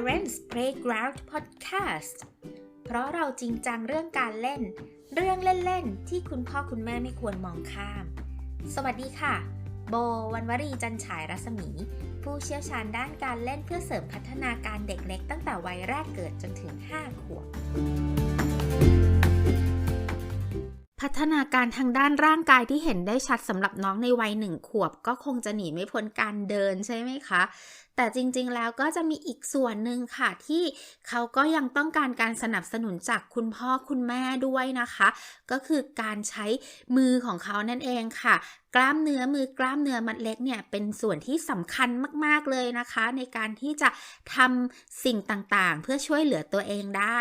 Parents Playground Podcast เพราะเราจริงจังเรื่องการเล่น เรื่องเล่นๆ ที่คุณพ่อคุณแม่ไม่ควรมองข้าม สวัสดีค่ะ โบวันวรีจันฉายรัศมี ผู้เชี่ยวชาญด้านการเล่นเพื่อเสริมพัฒนาการเด็กเล็กตั้งแต่วัยแรกเกิดจนถึง 5 ขวบ พัฒนาการทางด้านร่างกายที่เห็นได้ชัดสำหรับน้องในวัยหนึ่งขวบ ก็คงจะหนีไม่พ้นการเดินใช่ไหมคะ แต่จริงๆแล้วก็จะมีอีกส่วนหนึ่งค่ะที่เขาก็ยังต้องการการสนับสนุนจากคุณพ่อคุณแม่ด้วยนะคะ ก็คือการใช้มือของเขานั่นเองค่ะกล้ามเนื้อมือกล้ามเนื้อมัดเล็กเนี่ยเป็นส่วนที่สำคัญมากๆเลยนะคะ ในการที่จะทำสิ่งต่างๆ เพื่อช่วยเหลือตัวเองได้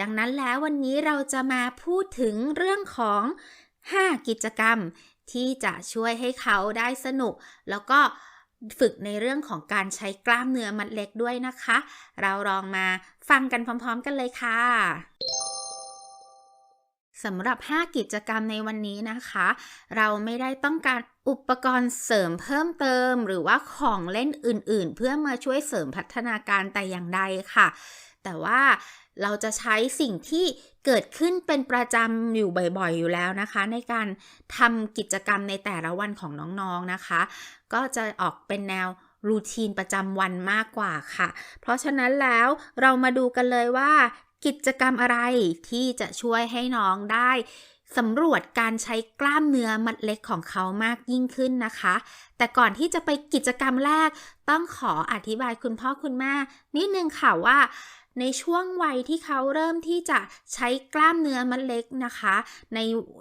ดังนั้นแล้ววันนี้เราจะมาพูดถึงเรื่องของ 5 กิจกรรมที่จะช่วยให้เขาได้สนุก แล้วก็ ฝึกในเรื่องของการใช้กล้ามเนื้อมัดเล็กด้วยนะคะ เราลองมาฟังกันพร้อมๆกันเลยค่ะสำหรับ 5 กิจกรรมในวันนี้นะคะ เราไม่ได้ต้องการอุปกรณ์เสริมเพิ่มเติม หรือว่าของเล่นอื่นๆ เพื่อมาช่วยเสริมพัฒนาการแต่อย่างใดค่ะ แต่ว่าเราจะใช้สิ่งที่เกิดขึ้นเป็นประจำอยู่บ่อยๆ อยู่แล้วนะคะ ในการทำกิจกรรมในแต่ละวันของน้องๆนะคะ ก็จะออกเป็นแนวรูทีนประจำวันมากกว่าค่ะ เพราะฉะนั้นแล้วเรามาดูกันเลยว่า กิจกรรมอะไรที่จะช่วยให้น้องได้สำรวจการใช้กล้ามเนื้อมัดเล็กของเขามากยิ่งขึ้นนะคะ แต่ก่อนที่จะไปกิจกรรมแรก ต้องขออธิบายคุณพ่อคุณแม่นิดนึงค่ะว่า ในช่วงวัยที่เขาเริ่มที่จะใช้กล้ามเนื้อมัดเล็กนะคะ ใน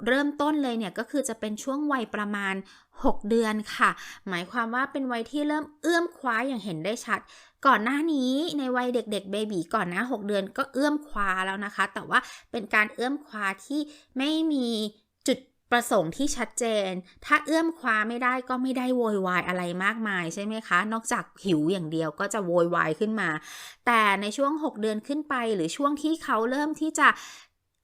เริ่มต้นเลยเนี่ยก็คือจะเป็นช่วงวัยประมาณ 6 เดือนค่ะ หมายความว่าเป็นวัยที่เริ่มเอื้อมคว้าอย่างเห็นได้ชัด ก่อนหน้านี้ในวัยเด็กๆเบบีก่อนนะ6เดือนก็เอื้อมคว้าแล้วนะคะ แต่ว่าเป็นการเอื้อมคว้าที่ไม่มี ประสงค์ที่ชัดเจน ถ้าเอื้อมคว้าไม่ได้ก็ไม่ได้โวยวายอะไรมากมายใช่ไหมคะ นอกจากหิวอย่างเดียวก็จะโวยวายขึ้นมา แต่ในช่วง 6 เดือนขึ้นไป หรือช่วงที่เขาเริ่มที่จะ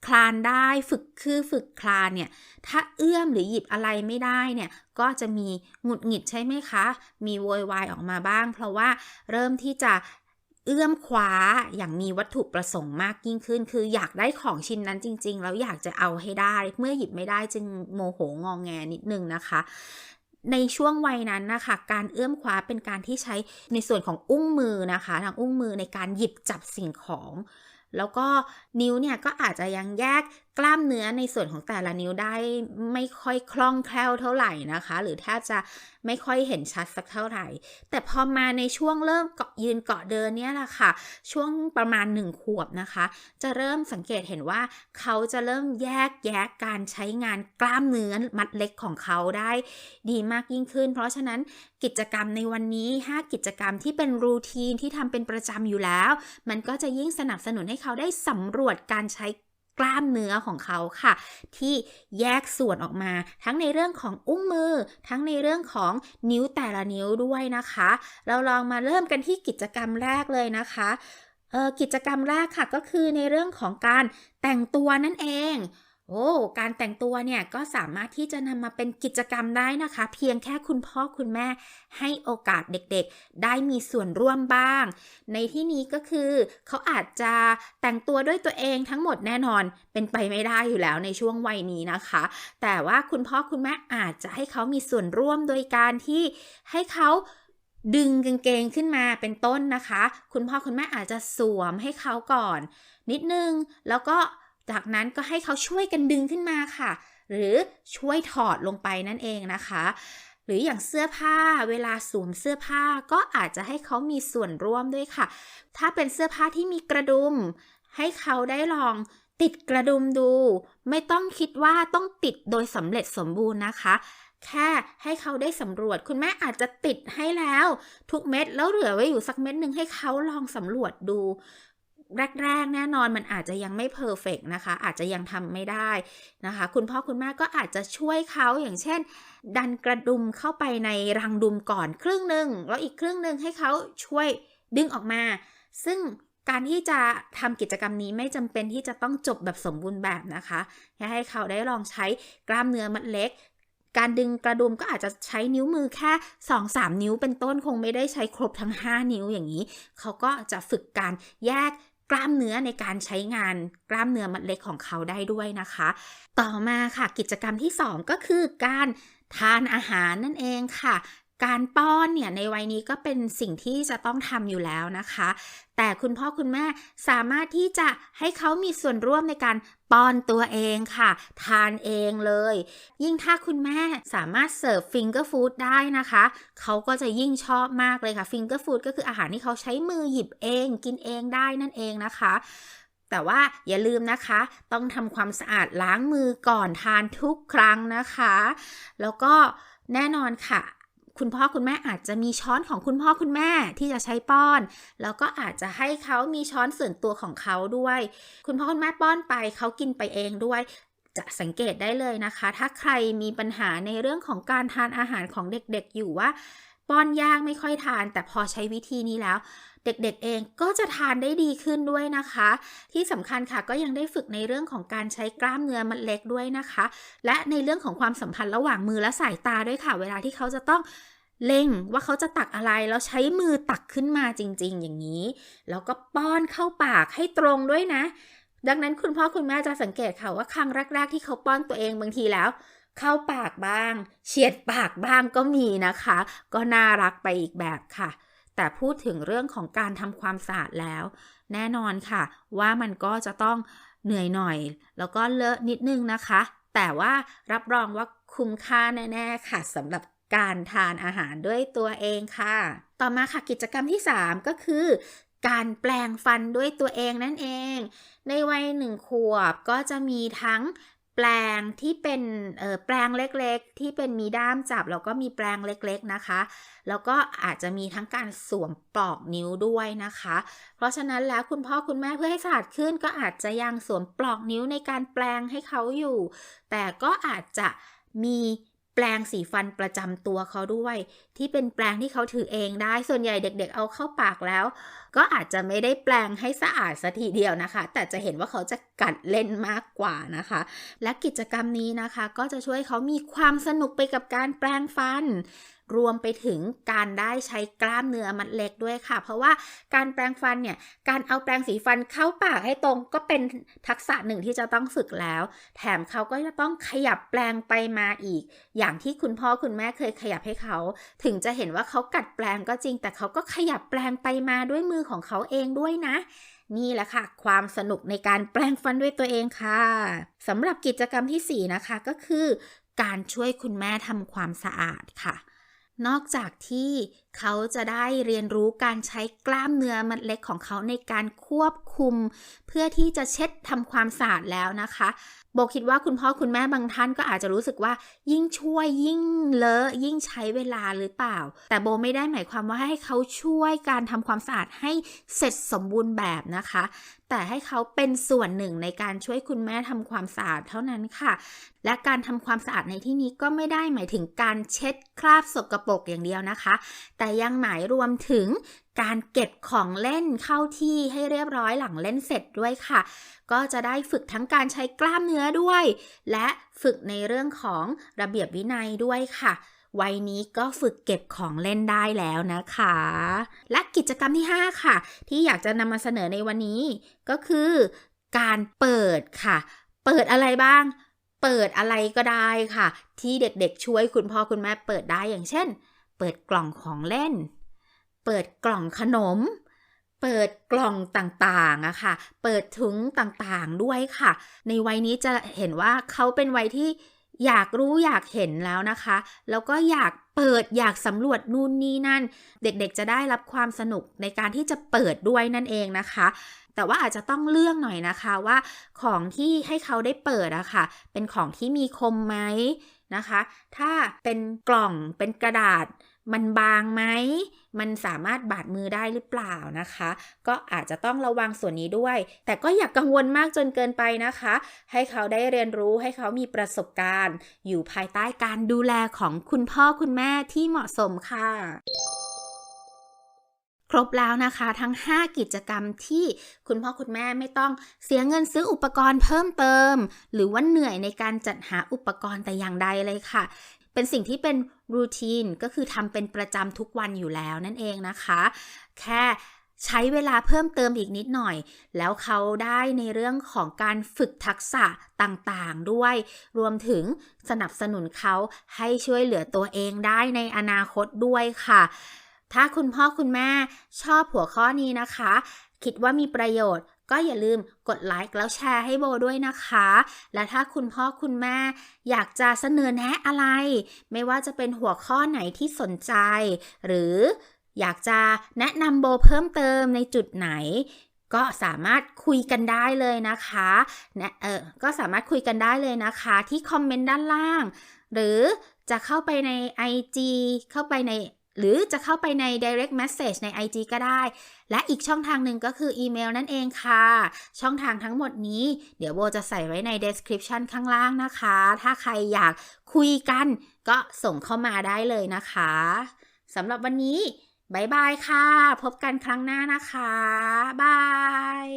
คลานได้ฝึกคือฝึกคลานเนี่ย ถ้าเอื้อมหรือหยิบอะไรไม่ได้เนี่ย ก็จะมีหงุดหงิดใช่ไหมคะ มีโวยวายออกมาบ้าง เพราะว่าเริ่มที่จะ เอื้อมคว้าอย่างมีวัตถุประสงค์มากยิ่งขึ้น คืออยากได้ของชิ้นนั้นจริง ๆ แล้วอยากจะเอาให้ได้ เมื่อหยิบไม่ได้จึงโมโหงองแงนิดนึงนะคะ ในช่วงวัยนั้นนะคะ การเอื้อมคว้าเป็นการที่ใช้ในส่วนของอุ้งมือนะคะ ทางอุ้งมือในการหยิบจับสิ่งของ แล้วก็นิ้วเนี่ยก็อาจจะยังแยก กล้ามเนื้อในส่วนของแต่ละนิ้วได้ไม่ค่อยคล่องแคล่วเท่าไหร่นะคะ หรือแทบจะไม่ค่อยเห็นชัดสักเท่าไหร่ แต่พอมาในช่วงเริ่มเกาะยืนเกาะเดินเนี่ยแหละค่ะ ช่วงประมาณหนึ่งขวบนะคะ จะเริ่มสังเกตเห็นว่าเขาจะเริ่มแยกแยะการใช้งานกล้ามเนื้อมัดเล็กของเขาได้ดีมากยิ่งขึ้น เพราะฉะนั้นกิจกรรมในวันนี้ 5 กิจกรรมที่เป็นรูทีนที่ทำเป็นประจำอยู่แล้ว มันก็จะยิ่งสนับสนุนให้เขาได้สำรวจการใช้ กล้ามเนื้อของเขาค่ะ ที่แยกส่วนออกมา ทั้งในเรื่องของอุ้งมือ ทั้งในเรื่องของนิ้วแต่ละนิ้วด้วยนะคะ เราลองมาเริ่มกันที่กิจกรรมแรกเลยนะคะกิจกรรมแรกค่ะก็คือในเรื่องของการแต่งตัวนั่นเอง โอ้การแต่งตัวเนี่ยก็สามารถที่จะนำมาเป็นกิจกรรมได้นะคะ เพียงแค่คุณพ่อคุณแม่ให้โอกาสเด็กๆ ได้มีส่วนร่วมบ้าง ในที่นี้ก็คือเขาอาจจะแต่งตัวด้วยตัวเองทั้งหมดแน่นอนเป็นไปไม่ได้อยู่แล้วในช่วงวัยนี้นะคะ แต่ว่าคุณพ่อคุณแม่อาจจะให้เขามีส่วนร่วมโดยการที่ให้เขาดึงกางเกงขึ้นมาเป็นต้นนะคะ คุณพ่อคุณแม่อาจจะสวมให้เขาก่อน นิดนึงแล้วก็ จากนั้นก็ให้เขาช่วยกันดึงขึ้นมาค่ะ หรือช่วยถอดลงไปนั่นเองนะคะ หรืออย่างเสื้อผ้าเวลาสวมเสื้อผ้าก็อาจจะให้เขามีส่วนร่วมด้วยค่ะ ถ้าเป็นเสื้อผ้าที่มีกระดุม ให้เขาได้ลองติดกระดุมดู ไม่ต้องคิดว่าต้องติดโดยสำเร็จสมบูรณ์นะคะ แค่ให้เขาได้สำรวจ คุณแม่อาจจะติดให้แล้ว ทุกเม็ดแล้วเหลือไว้อยู่สักเม็ดหนึ่งให้เขาลองสำรวจดู แรก ๆ แน่นอนมันอาจจะยังไม่เพอร์เฟกนะคะ อาจจะยังทำไม่ได้นะคะ คุณพ่อคุณแม่ก็อาจจะช่วยเขาอย่างเช่น ดันกระดุมเข้าไปในรังดุมก่อนครึ่งหนึ่งแล้วอีกครึ่งหนึ่งให้เขาช่วยดึงออกมา ซึ่งการที่จะทำกิจกรรมนี้ไม่จำเป็นที่จะต้องจบแบบสมบูรณ์แบบนะคะแค่ให้เขาได้ลองใช้กล้ามเนื้อมัดเล็ก การดึงกระดุมก็อาจจะใช้นิ้วมือแค่ 2-3 นิ้วเป็นต้นคงไม่ได้ใช้ครบทั้ง 5 นิ้วอย่างนี้ เขาก็จะฝึกการแยก กล้ามเนื้อในการใช้งานกล้ามเนื้อมัดเล็กของเขาได้ด้วยนะคะ ต่อมาค่ะกิจกรรมที่ 2 ก็คือการทานอาหารนั่นเองค่ะ การป้อนเนี่ยในวัยนี้ก็เป็นสิ่งที่จะต้องทำอยู่แล้วนะคะ แต่คุณพ่อคุณแม่สามารถที่จะให้เขามีส่วนร่วมในการป้อนตัวเองค่ะ ทานเองเลย ยิ่งถ้าคุณแม่สามารถเสิร์ฟฟิงเกอร์ฟู้ดได้นะคะ เขาก็จะยิ่งชอบมากเลยค่ะฟิงเกอร์ฟู้ดก็คืออาหารที่เขาใช้มือหยิบเอง กินเองได้นั่นเองนะคะแต่ว่าอย่าลืมนะคะ ต้องทำความสะอาดล้างมือก่อนทานทุกครั้งนะคะ แล้วก็แน่นอนค่ะ คุณพ่อคุณแม่อาจจะมีช้อนของคุณพ่อคุณแม่ที่จะใช้ป้อน แล้วก็อาจจะให้เขามีช้อนส่วนตัวของเขาด้วย คุณพ่อคุณแม่ป้อนไปเขากินไปเองด้วยจะสังเกตได้เลยนะคะ ถ้าใครมีปัญหาในเรื่องของการทานอาหารของเด็กๆอยู่ว่า ป้อนยากไม่ค่อยทาน แต่พอใช้วิธีนี้แล้ว เด็กๆเองก็จะทานได้ดีขึ้นด้วยนะคะ ที่สำคัญค่ะก็ยังได้ฝึกในเรื่องของการใช้กล้ามเนื้อมัดเล็กด้วยนะคะ และในเรื่องของความสัมพันธ์ระหว่างมือและสายตาด้วยค่ะ เวลาที่เขาจะต้องเล็งว่าเขาจะตักอะไรแล้วใช้มือตักขึ้นมาจริง ๆ อย่างนี้ แล้วก็ป้อนเข้าปากให้ตรงด้วยนะ ดังนั้นคุณพ่อคุณแม่จะสังเกตค่ะว่าครั้งแรก ๆ ที่เขาป้อนตัวเองบางทีแล้ว เข้าปากบ้าง เฉียดปากบ้างก็มีนะคะ ก็น่ารักไปอีกแบบค่ะ แต่พูดถึงเรื่องของการทำความสะอาดแล้ว แน่นอนค่ะ ว่ามันก็จะต้องเหนื่อยหน่อย แล้วก็เลอะนิดนึงนะคะ แต่ว่ารับรองว่าคุ้มค่าแน่ ๆ ค่ะสำหรับการทานอาหารด้วยตัวเองค่ะ ต่อมาค่ะกิจกรรมที่ 3 ก็คือการแปลงฟันด้วยตัวเองนั่นเอง ในวัยหนึ่งขวบก็จะมีทั้ง แปลงที่เป็นแปลงเล็กๆ ที่เป็นมีด้ามจับแล้วก็มีแปลงเล็กๆนะคะ แล้วก็อาจจะมีทั้งการสวมปลอกนิ้วด้วยนะคะ เพราะฉะนั้นแล้วคุณพ่อคุณแม่เพื่อให้สะอาดขึ้น ก็อาจจะยังสวมปลอกนิ้วในการแปลงให้เขาอยู่ แต่ก็อาจจะมีแปลงสีฟันประจำตัวเขาด้วย ที่เป็นแปลงที่เขาถือเองได้ส่วนใหญ่เด็ก ๆ เอาเข้าปากแล้วก็อาจจะไม่ได้แปลงให้สะอาดสัทีเดียวนะคะ แต่จะเห็นว่าเขาจะกัดเล่นมากกว่านะคะ และกิจกรรมนี้นะคะ ก็จะช่วยเขามีความสนุกไปกับการแปลงฟันรวมไปถึงการได้ใช้กล้ามเนื้อมัดเล็กด้วยค่ะ เพราะว่าการแปลงฟันเนี่ย การเอาแปรงสีฟันเข้าปากให้ตรงก็เป็นทักษะหนึ่งที่จะต้องฝึกแล้ว แถมเขาก็จะต้องขยับแปลงไปมาอีก อย่างที่คุณพ่อคุณแม่เคยขยับให้เขา ถึงจะเห็นว่าเขากัดแปลงก็จริง แต่เขาก็ขยับแปลงไปมาด้วยมือของเขาเองด้วยนะ นี่แหละค่ะ ความสนุกในการแปลงฟันด้วยตัวเองค่ะสำหรับกิจกรรมที่ 4 นะคะก็คือ การช่วยคุณแม่ทำความสะอาดค่ะนอกจากที่เขาจะได้เรียนรู้การใช้กล้ามเนื้อมัดเล็กของเขาในการควบคุม เพื่อที่จะเช็ดทำความสะอาดแล้วนะคะ โบคิดว่าคุณพ่อคุณแม่บางท่านก็อาจจะรู้สึกว่า ยิ่งช่วยยิ่งเลอะยิ่งใช้เวลาหรือเปล่า แต่โบไม่ได้หมายความว่าให้เขาช่วยการทำความสะอาดให้เสร็จสมบูรณ์แบบนะคะ แต่ให้เขาเป็นส่วนหนึ่งในการช่วยคุณแม่ทำความสะอาดเท่านั้นค่ะ และการทำความสะอาดในที่นี้ก็ไม่ได้หมายถึงการเช็ดคราบสกรปรกอย่างเดียวนะคะ แต่ยังหมายรวมถึง การเก็บของเล่นเข้าที่ให้เรียบร้อยหลังเล่นเสร็จด้วยค่ะ ก็จะได้ฝึกทั้งการใช้กล้ามเนื้อด้วย และฝึกในเรื่องของระเบียบวินัยด้วยค่ะ วัยนี้ก็ฝึกเก็บของเล่นได้แล้วนะคะ และกิจกรรมที่ 5 ค่ะ ที่อยากจะนำมาเสนอในวันนี้ ก็คือการเปิดค่ะ เปิดอะไรบ้าง เปิดอะไรก็ได้ค่ะ ที่เด็กๆช่วยคุณพ่อคุณแม่เปิดได้อย่างเช่น เปิดกล่องของเล่น เปิดกล่องขนม เปิดกล่องต่างๆอะค่ะ เปิดถุงต่างๆด้วยค่ะ ในวัยนี้จะเห็นว่าเขาเป็นวัยที่อยากรู้อยากเห็นแล้วนะคะ แล้วก็อยากเปิดอยากสำรวจนู่นนี่นั่น เด็กๆจะได้รับความสนุกในการที่จะเปิดด้วยนั่นเองนะคะ แต่ว่าอาจจะต้องเลือกหน่อยนะคะว่าของที่ให้เขาได้เปิดอะค่ะ เป็นของที่มีคมไหม นะคะ ถ้าเป็นกล่องเป็นกระดาษมันบางไหม มันสามารถบาดมือได้หรือเปล่านะคะ ก็อาจจะต้องระวังส่วนนี้ด้วย แต่ก็อย่ากกังวลมากจนเกินไปนะคะ ให้เขาได้เรียนรู้ ให้เขามีประสบการณ์ อยู่ภายใต้การดูแลของคุณพ่อคุณแม่ที่เหมาะสมค่ะ ครบแล้วนะคะ ทั้ง 5 กิจกรรมที่คุณพ่อคุณแม่ไม่ต้องเสียเงินซื้ออุปกรณ์เพิ่มเติม หรือว่าเหนื่อยในการจัดหาอุปกรณ์แต่อย่างใดเลยค่ะ เป็นสิ่งที่เป็นรูทีนก็คือทำเป็นประจำทุกวันอยู่แล้วนั่นเองนะคะ แค่ใช้เวลาเพิ่มเติมอีกนิดหน่อย แล้วเขาได้ในเรื่องของการฝึกทักษะต่างๆด้วย รวมถึงสนับสนุนเขาให้ช่วยเหลือตัวเองได้ในอนาคตด้วยค่ะ ถ้าคุณพ่อคุณแม่ชอบหัวข้อนี้นะคะ คิดว่ามีประโยชน์ ก็อย่าลืมกดไลค์แล้วแชร์ให้โบด้วยนะคะ และถ้าคุณพ่อคุณแม่อยากจะเสนอแนะอะไร ไม่ว่าจะเป็นหัวข้อไหนที่สนใจ หรืออยากจะแนะนำโบเพิ่มเติมในจุดไหน ก็สามารถคุยกันได้เลยนะคะนะเออก็สามารถคุยกันได้เลยนะคะ ที่คอมเมนต์ด้านล่าง หรือจะเข้าไปใน IG เข้าไปใน หรือจะเข้าไปใน direct message ใน IG ก็ได้ และอีกช่องทางหนึ่งก็คืออีเมลนั่นเองค่ะ ช่องทางทั้งหมดนี้ เดี๋ยวโบจะใส่ไว้ใน description ข้างล่างนะคะ ถ้าใครอยากคุยกันก็ส่งเข้ามาได้เลยนะคะสำหรับวันนี้บายบายค่ะ พบกันครั้งหน้านะคะ บาย